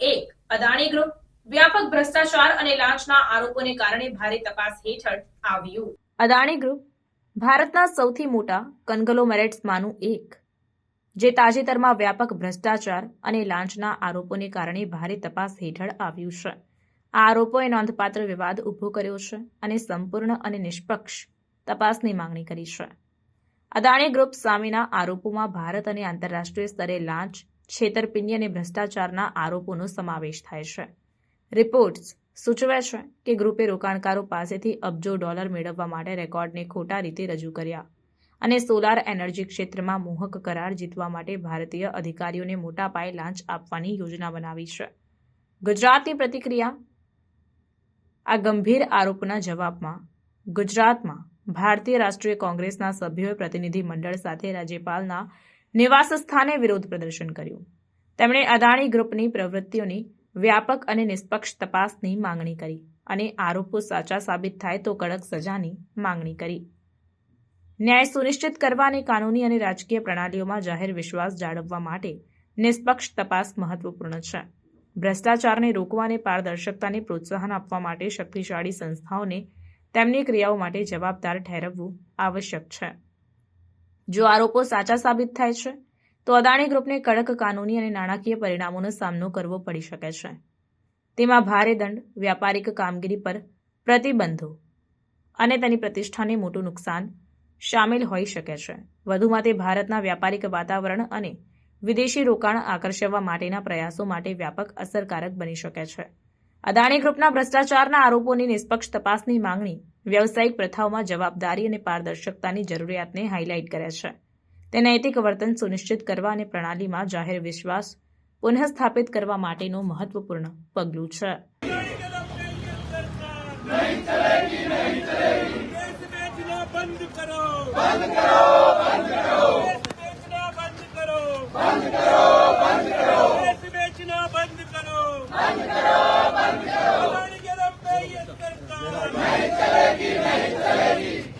એક. અદાણી ગ્રુપ વ્યાપક ભ્રષ્ટાચાર અને લાંચના આરોપોને કારણે ભારે તપાસ હેઠળ આવ્યું. અદાણી ગ્રુપ ભારતના સૌથી મોટા કન્ગ્લોમેરેટ્સમાંનું એક, જે તાજેતરમાં વ્યાપક ભ્રષ્ટાચાર અને લાંચના આરોપોને કારણે ભારે તપાસ હેઠળ આવ્યું છે. આ આરોપોએ નોંધપાત્ર વિવાદ ઊભો કર્યો છે અને સંપૂર્ણ અને નિષ્પક્ષ તપાસની માંગણી કરી છે. અદાણી ગ્રુપ સામેના આરોપોમાં ભારત અને આંતરરાષ્ટ્રીય સ્તરે લાંચ છેતરપિંડી અને ભ્રષ્ટાચારના આરોપોનો સમાવેશ થાય છે. રિપોર્ટ્સ સૂચવે છે કે ગ્રુપે રોકાણકારો પાસેથી અબજો ડોલર મેળવવા માટે રેકોર્ડને ખોટા રીતે રજૂ કર્યા અને સોલાર એનર્જી ક્ષેત્રમાં મોહક કરાર જીતવા માટે ભારતીય અધિકારીઓને મોટા પાયે લાંચ આપવાની યોજના બનાવી છે. ગુજરાતની પ્રતિક્રિયા? આ ગંભીર આરોપના જવાબમાં ગુજરાતમાં ભારતીય રાષ્ટ્રીય કોંગ્રેસના સભ્યોએ પ્રતિનિધિ મંડળ સાથે રાજ્યપાલના નિવાસ સ્થાને વિરોધ પ્રદર્શન કર્યું. તેમણે અદાણી ગ્રુપની પ્રવૃત્તિઓની વ્યાપક અને નિષ્પક્ષ તપાસની માંગણી કરી અને આરોપો સાચા સાબિત થાય તો કડક સજાની માંગણી કરી. ન્યાય સુનિશ્ચિત કરવા અને કાનૂની અને રાજકીય પ્રણાલીઓમાં જાહેર વિશ્વાસ જાળવવા માટે નિષ્પક્ષ તપાસ મહત્વપૂર્ણ છે. ભ્રષ્ટાચારને રોકવા અને પારદર્શકતાને પ્રોત્સાહન આપવા માટે શક્તિશાળી સંસ્થાઓને તેમની ક્રિયાઓ માટે જવાબદાર ઠેરવવું આવશ્યક છે. જો આરોપો સાચા સાબિત થાય છે, તો અદાણી ગ્રુપને કડક કાનૂની અને નાણાકીય પરિણામોનો સામનો કરવો પડી શકે છે. તેમાં ભારે દંડ, વ્યાપારિક કામગીરી પર પ્રતિબંધો અને તેની પ્રતિષ્ઠાને મોટું નુકસાન શામેલ હોઈ શકે છે. વધુમાં તે ભારતના વ્યાપારિક વાતાવરણ અને વિદેશી રોકાણ આકર્ષવા માટેના પ્રયાસો માટે વ્યાપક અસરકારક બની શકે છે. અદાણી ગ્રુપના ભ્રષ્ટાચારના આરોપોની નિષ્પક્ષ તપાસની માંગણી વ્યવસાયિક પ્રથાઓમાં જવાબદારી અને પારદર્શકતાની જરૂરિયાતને હાઇલાઇટ કર્યા છે. તે નૈતિક વર્તન સુનિશ્ચિત કરવા અને પ્રણાલીમાં જાહેર વિશ્વાસ પુનઃસ્થાપિત કરવા માટેનું મહત્વપૂર્ણ પગલું છે. બંધ કરો.